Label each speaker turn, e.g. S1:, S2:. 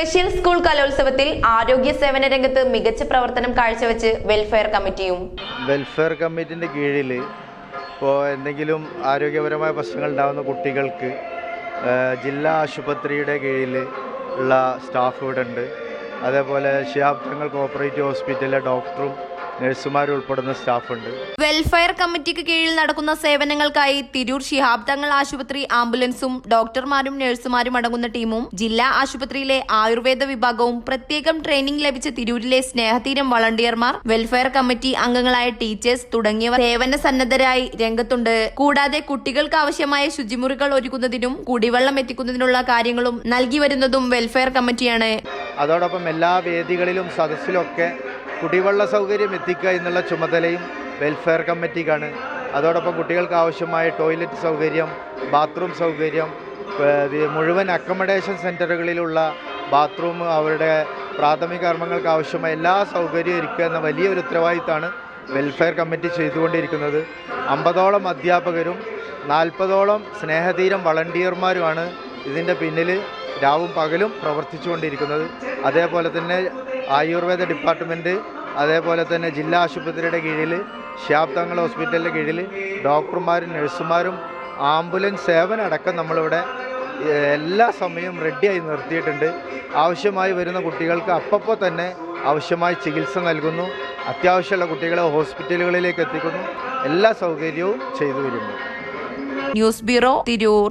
S1: Special school കലോത്സവത്തിൽ ആരോഗ്യ സേവന രംഗത്ത് മികച്ച പ്രവർത്തനം കാഴ്ചവെച്ച് വെൽഫെയർ കമ്മിറ്റിയും
S2: വെൽഫെയർ കമ്മിറ്റിന്റെ കീഴിൽ ഇപ്പോൾ എന്തെങ്കിലും ആരോഗ്യപരമായ പ്രശ്നങ്ങൾ ഉണ്ടാകുന്ന കുട്ടികൾക്ക് ജില്ലാ ആശുപത്രിയുടെ കീഴിൽ ഉള്ള സ്റ്റാഫ് ഇവിടെ ഉണ്ട് അതേപോലെ തങ്ങൾ കോപ്പറേറ്റീവ് ഹോസ്പിറ്റലിലെ ഡോക്ടറും നഴ്സുമാരും ഉൾപ്പെടുന്ന സ്റ്റാഫുണ്ട്.
S1: വെൽഫെയർ കമ്മിറ്റിക്ക് കീഴിൽ നടക്കുന്ന സേവനങ്ങൾക്കായി തിരൂർ ശിഹാബ് തങ്ങൾ ആശുപത്രി ആംബുലൻസും ഡോക്ടർമാരും നഴ്സുമാരും അടങ്ങുന്ന ടീമും ജില്ലാ ആശുപത്രിയിലെ ആയുർവേദ വിഭാഗവും പ്രത്യേകം ട്രെയിനിംഗ് ലഭിച്ച തിരൂരിലെ സ്നേഹതീരം വളണ്ടിയർമാർ വെൽഫെയർ കമ്മിറ്റി അംഗങ്ങളായ ടീച്ചേഴ്സ് തുടങ്ങിയവർ സേവന സന്നദ്ധരായി രംഗത്തുണ്ട്. കൂടാതെ കുട്ടികൾക്ക് ആവശ്യമായ ശുചിമുറികൾ ഒരുക്കുന്നതിനും കുടിവെള്ളം എത്തിക്കുന്നതിനുള്ള കാര്യങ്ങളും നൽകി വരുന്നതും വെൽഫെയർ കമ്മിറ്റിയാണ്.
S2: അതോടൊപ്പം എല്ലാ വേദികളിലും സദസ്സിലൊക്കെ കുടിവെള്ള സൗകര്യം എത്തിക്കുക എന്നുള്ള ചുമതലയും വെൽഫെയർ കമ്മിറ്റിക്കാണ് അതോടൊപ്പം കുട്ടികൾക്ക് ആവശ്യമായ ടോയ്ലറ്റ് സൗകര്യം ബാത്റൂം സൗകര്യം മുഴുവൻ അക്കമഡേഷൻ സെന്ററുകളിലുള്ള ബാത്റൂം അവരുടെ പ്രാഥമിക കർമ്മങ്ങൾക്ക് ആവശ്യമായ എല്ലാ സൗകര്യവും ഒരുക്കുക എന്ന വലിയൊരു ഉത്തരവാദിത്തമാണ് വെൽഫെയർ കമ്മിറ്റി ചെയ്തുകൊണ്ടിരിക്കുന്നത്. അമ്പതോളം അധ്യാപകരും നാൽപ്പതോളം സ്നേഹധീരം വളണ്ടിയർമാരുമാണ് ഇതിന്റെ പിന്നിൽ രാവും പകലും പ്രവർത്തിച്ചുകൊണ്ടിരിക്കുന്നത്. അതേപോലെ തന്നെ ആയുർവേദ ഡിപ്പാർട്ട്മെന്റ് അതേപോലെ തന്നെ ജില്ലാ ആശുപത്രിയുടെ കീഴിൽ ഷ്യാബ് ഹോസ്പിറ്റലിന്റെ കീഴിൽ ഡോക്ടർമാരും നഴ്സുമാരും ആംബുലൻസ് സേവനം അടക്കം നമ്മളിവിടെ എല്ലാ സമയവും റെഡിയായി നിർത്തിയിട്ടുണ്ട്. ആവശ്യമായി വരുന്ന കുട്ടികൾക്ക് അപ്പപ്പോൾ തന്നെ ആവശ്യമായി ചികിത്സ നൽകുന്നു. അത്യാവശ്യമുള്ള കുട്ടികളെ ഹോസ്പിറ്റലുകളിലേക്ക് എത്തിക്കുന്നു. എല്ലാ സൗകര്യവും ചെയ്തു വരുന്നു.
S1: News bureau Tirur.